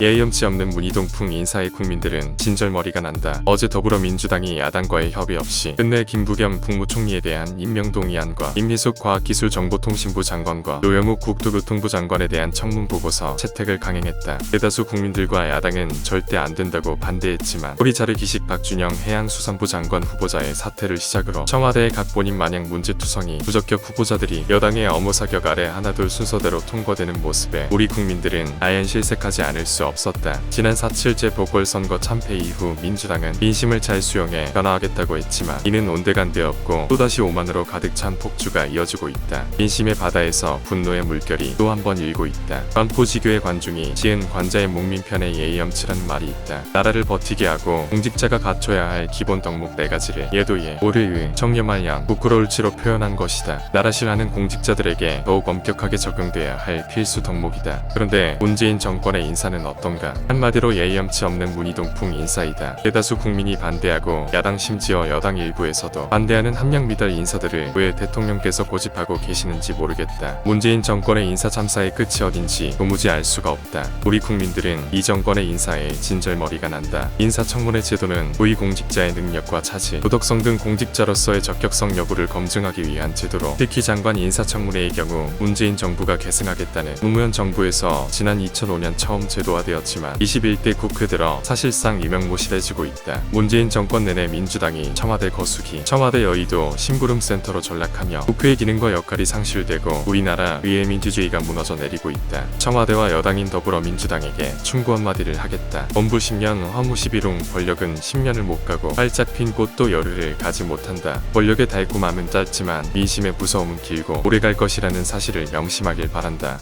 예의염치 없는 문희동풍 인사의 국민들은 진절머리가 난다. 어제 더불어민주당이 야당과의 협의 없이 끝내 김부겸 국무총리에 대한 임명동의안과 임미숙 과학기술정보통신부 장관과 노영욱 국토교통부 장관에 대한 청문 보고서 채택을 강행했다. 대다수 국민들과 야당은 절대 안 된다고 반대했지만 뿌리자르 기식 박준영 해양수산부 장관 후보자의 사퇴를 시작으로 청와대의 각 본인 마냥 문제투성이 부적격 후보자들이 여당의 어무 사격 아래 하나둘 순서대로 통과되는 모습에 우리 국민들은 아연 실색하지 않을 수 없었다. 지난 4.7제 보궐선거 참패 이후 민주당은 민심을 잘 수용해 변화하겠다고 했지만 이는 온데간데 없고 또다시 오만으로 가득 찬 폭주가 이어지고 있다. 민심의 바다에서 분노의 물결이 또 한 번 일고 있다. 관포지교의 관중이 지은 관자의 목민편에 예의엄치라는 말이 있다. 나라를 버티게 하고 공직자가 갖춰야 할 기본 덕목 네 가지를 예도예, 오르의, 청렴한 양, 부끄러울지로 표현한 것이다. 나라실 하는 공직자들에게 더욱 엄격하게 적용돼야 할 필수 덕목이다. 그런데 문재인 정권의 인사는 어떤가? 한마디로 예의엄치 없는 문희동풍 인사이다. 대다수 국민이 반대하고 야당 심지어 여당 일부에서도 반대하는 함량 미달 인사들을 왜 대통령께서 고집하고 계시는지 모르겠다. 문재인 정권의 인사 참사의 끝이 어딘지 도무지 알 수가 없다. 우리 국민들은 이 정권의 인사에 진절머리가 난다. 인사청문회 제도는 고위공직자의 능력과 차질, 도덕성 등 공직자로서의 적격성 여부를 검증하기 위한 제도로 특히 장관 인사청문회의 경우 문재인 정부가 계승하겠다는 노무현 정부에서 지난 2005년 처음 제도화 되었지만 21대 국회 들어 사실상 유명무실해지고 있다. 문재인 정권 내내 민주당이 청와대 거수기, 청와대 여의도 심부름센터로 전락하며 국회의 기능과 역할이 상실되고 우리나라 의회 민주주의가 무너져 내리고 있다. 청와대와 여당인 더불어민주당에게 충고 한마디를 하겠다. 범부 10년 화무 11웅 권력은 10년을 못 가고 활짝 핀 꽃도 열흘을 가지 못한다. 권력의 달콤함은 짧지만 민심의 무서움은 길고 오래 갈 것이라는 사실을 명심하길 바란다.